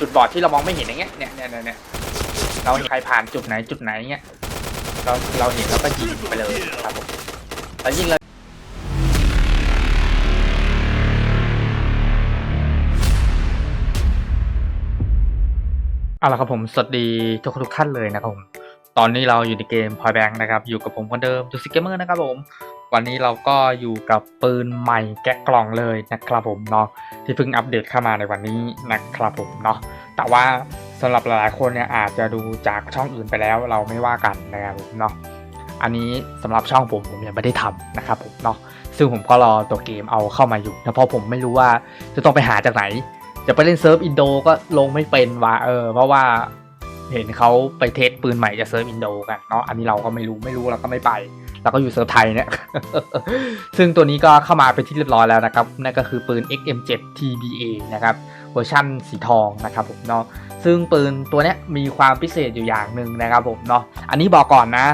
จุดบอดที่เรามองไม่เห็นอย่างเงี้ยเนี่ยเนี่ยเนี่ยเนี่ยเราเห็นใครผ่านจุดไหนจุดไหนเงี้ยเราเราเห็นแล้วก็ยิงไปเลยครับผมแล้วยิงเลยเอาละครับผมสวัสดีทุกทุกท่านเลยนะครับผมตอนนี้เราอยู่ในเกม Point Blank นะครับอยู่กับผมคนเดิมจูซิเกมเมอร์นะครับผม วันนี้เราก็อยู่กับปืนใหม่แกะกล่องเลยนะครับผมเนาะที่เพิ่งอัปเดตเข้ามาในวันนี้นะครับผมเนาะแต่ว่าสำหรับหลายๆคนเนี่ยอาจจะดูจากช่องอื่นไปแล้วเราไม่ว่ากันนะครับผมเนาะอันนี้สำหรับช่องผมผมยังไม่ได้ทำนะครับผมเนาะซึ่งผมก็รอตัวเกมเอาเข้ามาอยู่นะเพราะผมไม่รู้ว่าจะต้องไปหาจากไหน จะไปเล่นเซิร์ฟอินโดก็ลงไม่เป็นว่ะเออเพราะว่าเห็นเขาไปเทสปืนใหม่จะเซิร์ฟอินโดกันเนาะอันนี้เราก็ไม่รู้ไม่รู้เราก็ไม่ไป เราก็อยู่เซิร์ฟไทยเนี่ย ซึ่งตัวนี้ก็เข้ามาเป็นที่เรียบร้อยแล้วนะครับ นั่นก็คือปืน XM7 TBA นะครับ เวอร์ชั่นสีทองนะครับผมเนาะ ซึ่งปืนตัวเนี้ยมีความพิเศษอยู่อย่างหนึ่งนะครับผมเนาะ อันนี้บอกก่อนนะ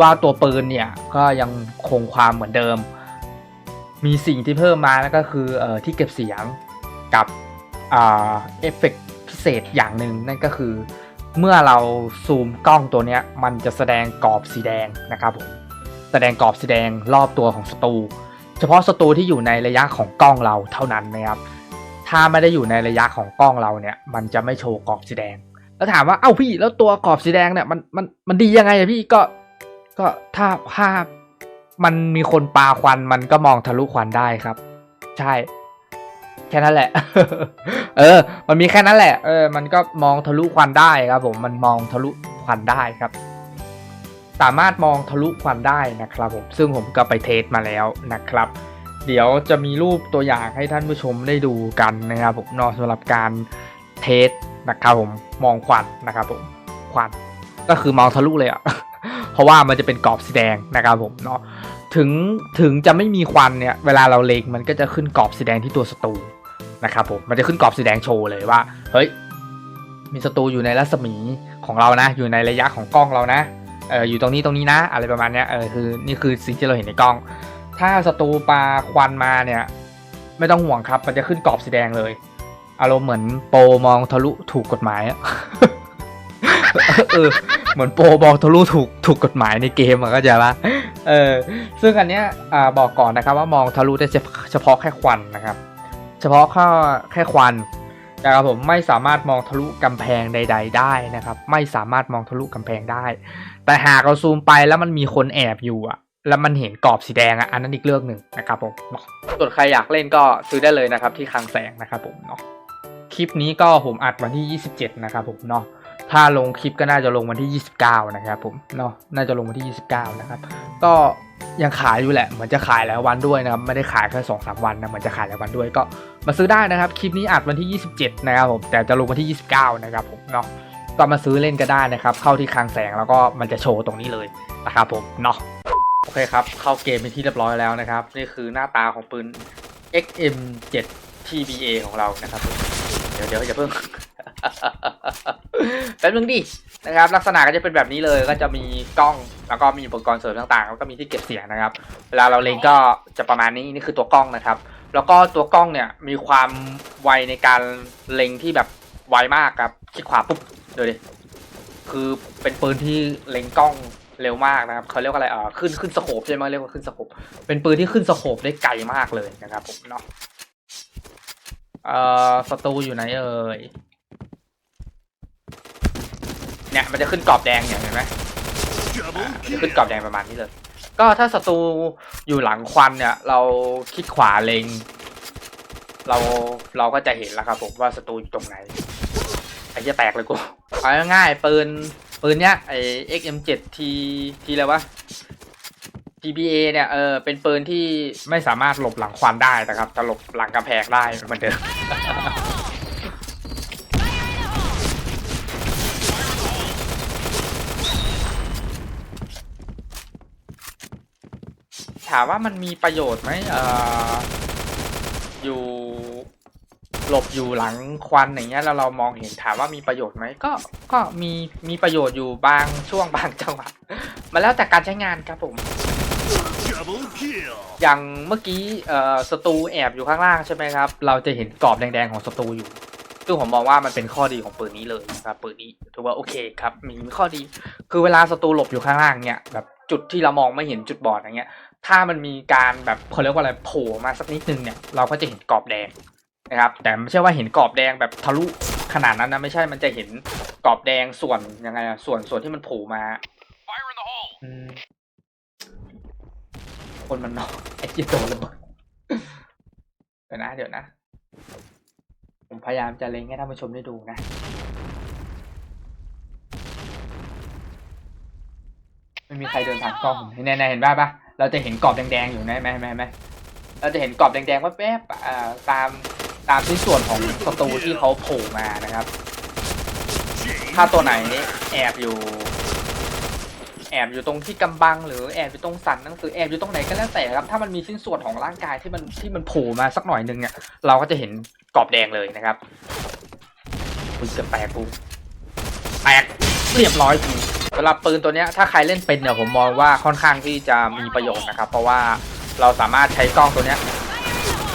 ว่าตัวปืนเนี่ยก็ยังคงความเหมือนเดิม มีสิ่งที่เพิ่มมานั่นก็คือออที่เก็บเสียงกับอเอฟเฟกต์พิเศษอย่างหนึ่งนั่นก็คือเมื่อเราซูมกล้องตัวนี้มันจะแสดงกรอบสีแดงนะครับผม แสดงกรอบสีแดงรอบตัวของศัตรูเฉพาะศัตรูที่อยู่ในระยะของกล้องเราเท่านั้นนะครับถ้าไม่ได้อยู่ในระยะของกล้องเราเนี่ย มันจะไม่โชว์กรอบสีแดง แล้วถามว่าเอ้าพี่แล้วตัวกรอบสีแดงเนี่ยมันมันมันดียังไงอะพี่ก็ก็ถ้าภาพมันมีคนปาควันมันก็มองทะลุควันได้ครับ ใช่ แค่นั้นแหละ เออ มันมีแค่นั้นแหละ เออ มันก็มองทะลุควันได้ครับ ผมมันมองทะลุควันได้ครับ สามารถมองทะลุควันได้นะครับผมซึ่งผมก็ไปเทสมาแล้วนะครับ เดี๋ยวจะมีรูปตัวอย่างให้ท่านผู้ชมได้ดูกันนะครับผมเนอกสำหรับการเทสนะครับผมมองควันนะครับผมควันก็คือมองทะลุเลยอะเพราะว่ามันจะเป็นกรอบสีแดงนะครับผมเนาะถึงถึงจะไม่มีควันเนี่ยเวลาเราเล็งมันก็จะขึ้นกรอบสีแดงที่ตัวศัตรูนะครับผมมันจะขึ้นกรอบสีแดงโชว์เลยว่า เฮ้ย มีศัตรูอยู่ในรัศมีของเรานะ อยู่ในระยะของกล้องเรานะ เอออยู่ตรงนี้ตรงนี้นะ อะไรประมาณเนี้ยเออคือนี่คือสิ่งที่เราเห็นในกล้อง ถ้าศัตรูปลาควันมาเนี่ย ไม่ต้องห่วงครับ มันจะขึ้นกรอบสีแดงเลย อารมณ์เหมือนโปรมองทะลุถูกกฎหมายอะเออเหมือนโปรมองทะลุถูกถูกกฎหมายในเกมอะก็จะละเออซึ่งอันเนี้ยอ่าบอกก่อนนะครับว่ามองทะลุได้เฉพาะเฉพาะแค่ควันนะครับ เฉพาะแค่แค่ควัน นะครับผมไม่สามารถมองทะลุกำแพงใด ๆ ได้นะครับ ไม่สามารถมองทะลุกำแพงได้ แต่หากเราซูมไปแล้วมันมีคนแอบอยู่อะแล้วมันเห็นกรอบสีแดงอะอันนั้นอีกเรื่องหนึ่งนะครับผมเนาะส่วนใครอยากเล่นก็ซื้อได้เลยนะครับที่คลังแสงนะครับผมเนาะคลิปนี้ก็ผมอัดวันที่ 27 นะครับผมเนาะถ้าลงคลิปก็น่าจะลงวันที่ 29 นะครับผมเนาะน่าจะลงวันที่ 29 นะครับ ก็ ยังขายอยู่แหละ เหมือนจะขายหลายวันด้วยนะครับ ไม่ได้ขายแค่สองสามวันนะเหมือนจะขายหลายวันด้วยก็มาซื้อได้นะครับ คลิปนี้อัดวันที่ 27 นะครับผม แต่จะลงวันที่ 29 นะครับผมเนาะ ก็มาซื้อเล่นก็ได้นะครับ เข้าที่คลังแสงแล้วก็มันจะโชว์ตรงนี้เลยนะครับผมเนาะ โอเคครับ เข้าเกมเป็นที่เรียบร้อยแล้วนะครับ นี่คือหน้าตาของปืน XM7 TBA ของเรานะครับ เดี๋ยวเดี๋ยวอย่าเพิ่ง แป๊บนึงดินะครับ ลักษณะก็จะเป็นแบบนี้เลยก็จะมีกล้องแล้วก็มีอุปกรณ์เสริมต่างๆแล้วก็มีที่เก็บเสียงนะครับ เวลาเราเล็งก็จะประมาณนี้นี่คือตัวกล้องนะครับ แล้วก็ตัวกล้องเนี่ยมีความไวในการเล็งที่แบบไวมากครับคลิกขวาปุ๊บดูดิคือเป็นปืนที่เล็งกล้องเร็วมากนะครับเขาเรียกว่าอะไรเอ่อขึ้นขึ้นสโคปใช่ไหมเรียกว่าขึ้นสโคปเป็นปืนที่ขึ้นสโคปได้ไกลมากเลยนะครับผมเนาะเอ่อศัตรูอยู่ไหนเอ่ย เนี่ยมันจะขึ้นกรอบแดงอย่างเห็นไหมอ่ามันจะขึ้นกรอบแดงประมาณนี้เลย ก็ถ้าศัตรูอยู่หลังควันเนี่ย เราคลิกขวาเล็ง เราเราก็จะเห็นแล้วครับผมว่าศัตรูอยู่ตรงไหนไอ้จะแตกเลยกูเอาง่ายๆปืนปืนเนี้ยไอ้ XM7 T T อะไรวะ TBA เนี่ยเออเป็นปืนที่ไม่สามารถหลบหลังควันได้นะครับแต่หลบหลังกำแพงได้เหมือนเดิม ถามว่ามันมีประโยชน์ไหมเอ่ออยู่หลบอยู่หลังควันอย่างเงี้ยแล้วเรามองเห็นถามว่ามีประโยชน์ไหมก็ก็มีมีประโยชน์อยู่บางช่วงบางจังหวะมันแล้วแต่การใช้งานครับผม Double kill. อย่างเมื่อกี้เอ่อศัตรูแอบอยู่ข้างล่างใช่ไหมครับ เราจะเห็นกรอบแดงๆของศัตรูอยู่ซึ่งผมมองว่ามันเป็นข้อดีของปืนนี้เลยนะครับปืนนี้ถือว่าโอเคครับมีข้อดี คือเวลาศัตรูหลบอยู่ข้างล่างเนี่ยแบบ จุดที่เรามองไม่เห็นจุดบอดอย่างเงี้ย ถ้ามันมีการแบบเขาเรียกว่าอะไรโผล่มาสักนิดนึงเนี่ยเราก็จะเห็นกรอบแดงนะครับ แต่ไม่ใช่ว่าเห็นกรอบแดงแบบทะลุขนาดนั้นนะไม่ใช่มันจะเห็นกรอบแดงส่วนยังไงอะส่วนส่วนที่มันโผล่มาอืมคนมันนอนไอ้เหี้ยโดนระเบิดเดี๋ยวนะ เดี๋ยวนะ ผมพยายามจะเล็งให้ท่านผู้ชมได้ดูนะ ม่มีใครเดินผ่านกล้องผมแน่ๆเห็นป่ะปะเราจะเห็นกรอบแดงๆอยู่นะไหมไหมไหมเราจะเห็นกรอบแดงๆแวบๆอ่าตามตามที่ส่วนของศัตรูที่เขาโผล่มานะครับ ถ้าตัวไหนแอบอยู่ แอบอยู่ตรงที่กำบัง หรือแอบอยู่ตรงสันหนังสือแอบอยู่ตรงไหนก็แล้วแต่ครับ ถ้ามันมีชิ้นส่วนของร่างกายที่มันที่มันโผล่มาสักหน่อยนึงเนี่ยเราก็จะเห็นกรอบแดงเลยนะครับอุ้ยเกือบแตกกูแตก เรียบร้อยกูเวลาปืนตัวนี้ถ้าใครเล่นเป็นเนี่ยผมมองว่าค่อนข้างที่จะมีประโยชน์นะครับ เพราะว่าเราสามารถใช้กล้องตัวนี้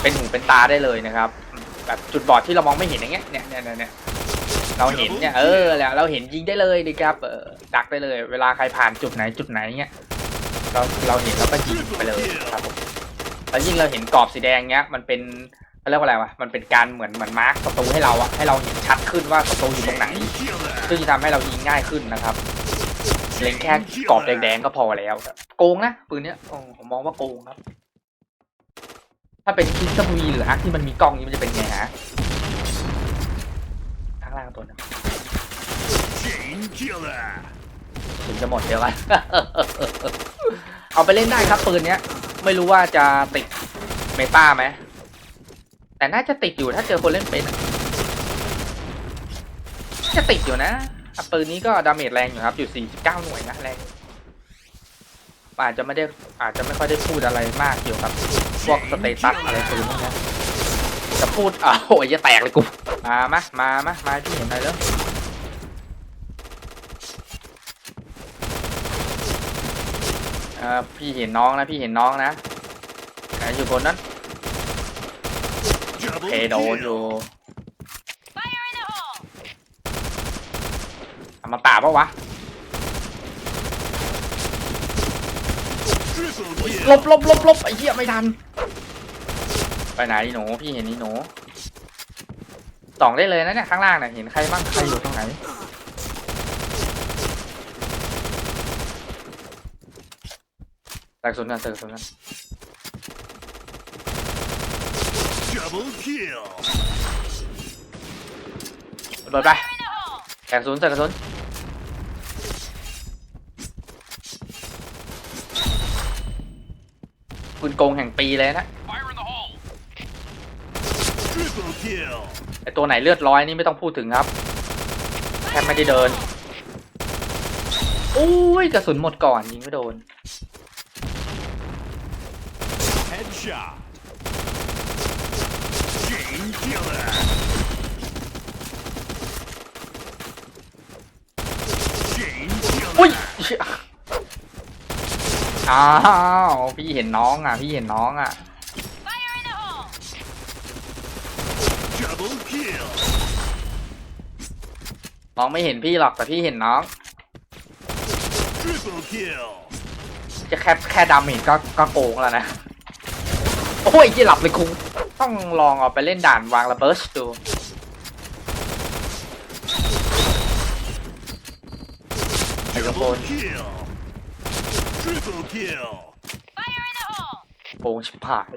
เป็นหูเป็นตาได้เลยนะครับ แบบจุดบอดที่เรามองไม่เห็นอย่างเงี้ยเนี่ยเนี่ยเนี่ยเราเห็นเนี่ยเออแล้วเราเห็นยิงได้เลยดีครับเออดักได้เลย เวลาใครผ่านจุดไหนจุดไหนเงี้ยเราเราเห็นเราก็ยิงไปเลยครับผมแล้วยิ่งเราเห็นกรอบสีแดงเงี้ยมันเป็น เขาเรียกว่าอะไรวะ มันเป็นการเหมือนเหมือนมาร์คศัตรูให้เราอะให้เราเห็นชัดขึ้นว่าศัตรูอยู่ตรงไหน ซึ่งจะทำให้เรายิงง่ายขึ้นนะครับเล็งแค่กรอบแดงๆก็พอแล้ว โกงนะปืนเนี้ยผมมองว่าโกงครับ ถ้าเป็นคิสวีหรือฮักที่มันมีกล้องนี้มันจะเป็นไงฮะข้างล่างตัวนึง Chain killer. ถึงจะหมดเดียวกันเอาไปเล่นได้ครับปืนเนี้ย ไม่รู้ว่าจะติดเมตาไหม แต่น่าจะติดอยู่ถ้าเจอคนเล่นเป็นจะติดอยู่นะปืนนี้ก็ดาเมจแรงอยู่ครับอยู่ 49 หน่วยนะแรงอาจจะไม่ได้อาจจะไม่ค่อยได้พูดอะไรมากเกี่ยวกับพวกสเตตัสอะไรปืนพวกนี้จะพูดอ้าวโอ้ยจะแตกเลยกูมามามามามาที่เห็นอะไรแล้วพี่เห็นน้องนะพี่เห็นน้องนะอยู่บนนั้น เพโดนอยู่ kill. ทำมาตาปะวะ Triple หล kill. บหลบหลบหลบไอ้เหี้ยไม่ทัน ไปไหนหนูพี่เห็นนี่หนูสองได้เลยนะเนี่ยข้างล่างเนี่ยเห็นใครบ้างใครอยู่ตรงไหนแตกสุนกันแตกสุนกัน Double kill. โดนไปแตกสุนแตกสุนคุณโกงแห่งปีเลยนะ Fire in the hole. Triple kill. ไอตัวไหนเลือดร้อยนี่ไม่ต้องพูดถึงครับ แทบไม่ได้เดิน อุ้ยกระสุนหมดก่อนยิงไม่โดน Headshot. Chain killer. Chain อุ้ย killer. เชี่ย อ้าวพี่เห็นน้องอะ พี่เห็นน้องอะ Double kill. น้องไม่เห็นพี่หรอกแต่พี่เห็นน้อง Triple kill. จะแค่แค่ดาเมจก็ก็โกงแล้วนะ โอ้ยยี่หลับเลยคุงต้องลองเอาไปเล่นด่านวางระเบิดดูไม โครโฟ Double น kill. Triple kill. โกงชิบหาย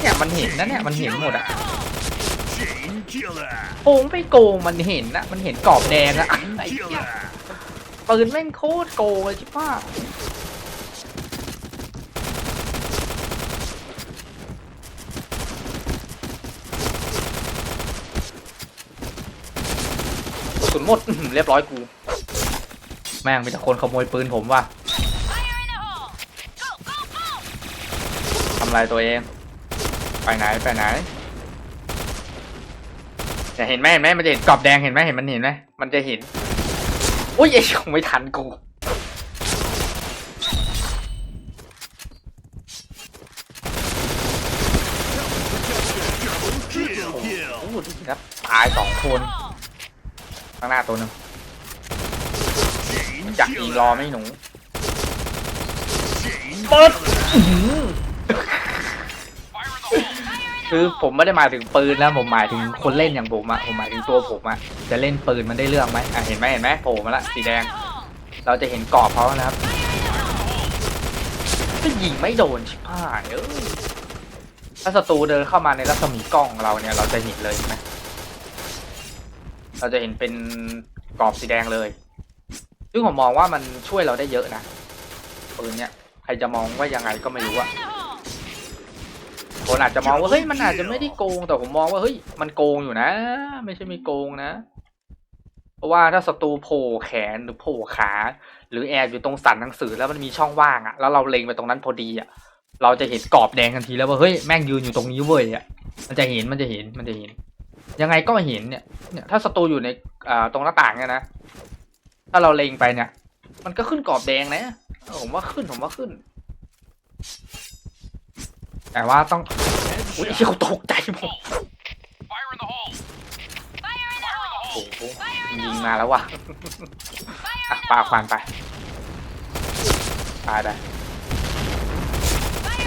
เนี่ยมันเห็นนะเนี่ยมันเห็นหมดอะ Chain killer. โกงไปโกงมันเห็นนะมันเห็นกรอบแดงอะ Chain ไอ้เหี้ย killer. ปืนแม่งโคตรโกงเลยชิบหายกระสุนหมดอื้อหือเรียบร้อยกู แม่งมีแต่คนขโมยปืนผมว่ะทำลายตัวเอง ไปไหนไปไหนแต่เห็นไหมเห็นไหมมันจะเห็นกรอบแดงเห็นไหมเห็นมันเห็นไหมมันจะเห็นอุ้ยไอ้ชงไม่ทันกูครับตายสองคนข้างหน้าตัวหนึ่ง Chain อยากยิงรอไหม่หนู Chain เปิดอื้อหือคือผมไม่ได้หมายถึงปืนนะผมหมายถึงคนเล่นอย่างผมอะผมหมายถึงตัวผมอะจะเล่นปืนมันได้เรื่องไหมอะเห็นไหมเห็นไหมโผล่มาละสีแดง เราจะเห็นกรอบเขานะครับก็ยิงไม่โดนชิบหายเออถ้าศัตรูเดินเข้ามาในรัศมีกล้องเราเนี่ย เราจะเห็นเลยเห็นไหมเราจะเห็นเป็นกรอบสีแดงเลย ซึ่งผมมองว่ามันช่วยเราได้เยอะนะปืนเนี่ยใครจะมองว่ายังไงก็ไม่รู้อะคนอาจจะมองว่าเฮ้ยมันอาจจะไม่ได้โกงแต่ผมมองว่าเฮ้ยมันโกงอยู่นะ ไม่ใช่ไม่โกงนะ เพราะว่าถ้าศัตรูโผล่แขนหรือโผล่ขา หรือแอบอยู่ตรงสันหนังสือแล้วมันมีช่องว่างอะแล้วเราเล็งไปตรงนั้นพอดีอะเราจะเห็นกรอบแดงทันทีแล้วว่าเฮ้ยแม่งยืนอยู่ตรงนี้เว้ยอะมันจะเห็นมันจะเห็นมันจะเห็น ยังไงก็เห็นเนี่ย เนี่ย ถ้าศัตรูอยู่ในอ่าตรงหน้าต่างเนี่ยนะ ถ้าเราเล็งไปเนี่ย มันก็ขึ้นกรอบแดงนะผมว่าขึ้นผมว่าขึ้น แต่ว่าต้องอุ้ยเชี่ยวตกใจผมโอ้โหยิงมาแล้วว่ะอะปาควันไปตายไป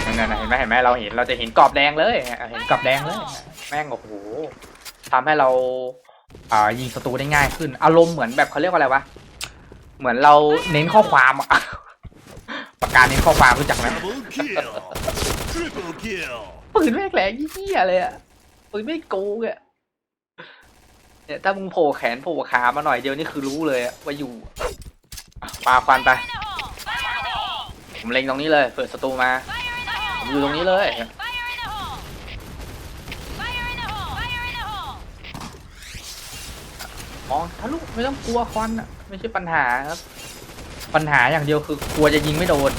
นั่นๆเห็นไหมเห็นไหมเราเห็นเราจะเห็นกรอบแดงเลยเห็นกรอบแดงเลย แม่งโอ้โหทำให้เราอ่ายิงศัตรูได้ง่ายขึ้น อารมณ์เหมือนแบบเขาเรียกว่าอะไรวะ เหมือนเราเน้นข้อความอะประกาศเน้นข้อความรู้จักไหม Double kill. Triple kill. ปืนแม่งแรงเหี้ยเลยอะปืนไม่โกงอะเนี่ยถ้ามึงโผล่แขนโผล่ขามาหน่อยเดียวนี่คือรู้เลยอะว่าอยู่อะปาควันไป ผมเล็งตรงนี้เลย เปิดศัตรูมา ผมอยู่ตรงนี้เลย มองทะลุไม่ต้องกลัวควันอะ ไม่ใช่ปัญหาครับ ปัญหาอย่างเดียวคือกลัวจะยิงไม่โดน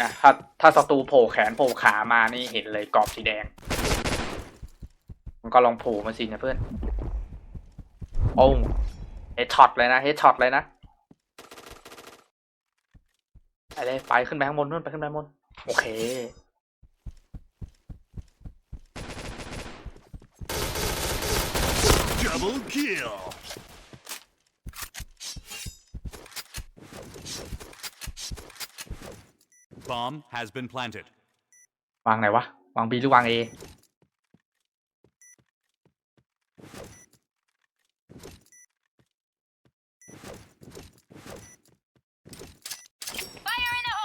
นะถ้าถ้าศัตรูโผล่แขนโผล่ขามานี่เห็นเลยกรอบสีแดง มันก็ลองโผล่มาสินะเพื่อนโอ้เฮดช็อตเลยนะเฮดช็อตเลยนะไปเลยไปขึ้นไปข้างบนนู่นไปขึ้นไปข้างบนโอเค Double kill. Bomb has been planted. วางไหนวะ วางบีหรือวางเอ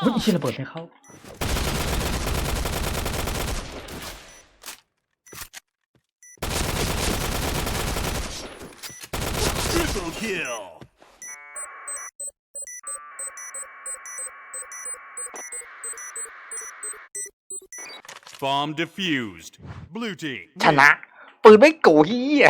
อุ้ยอีเชี่ยระเบิดไม่เข้า Triple kill. Bomb defused. Blue team. ชนะ ปืนไม่โกเฮีย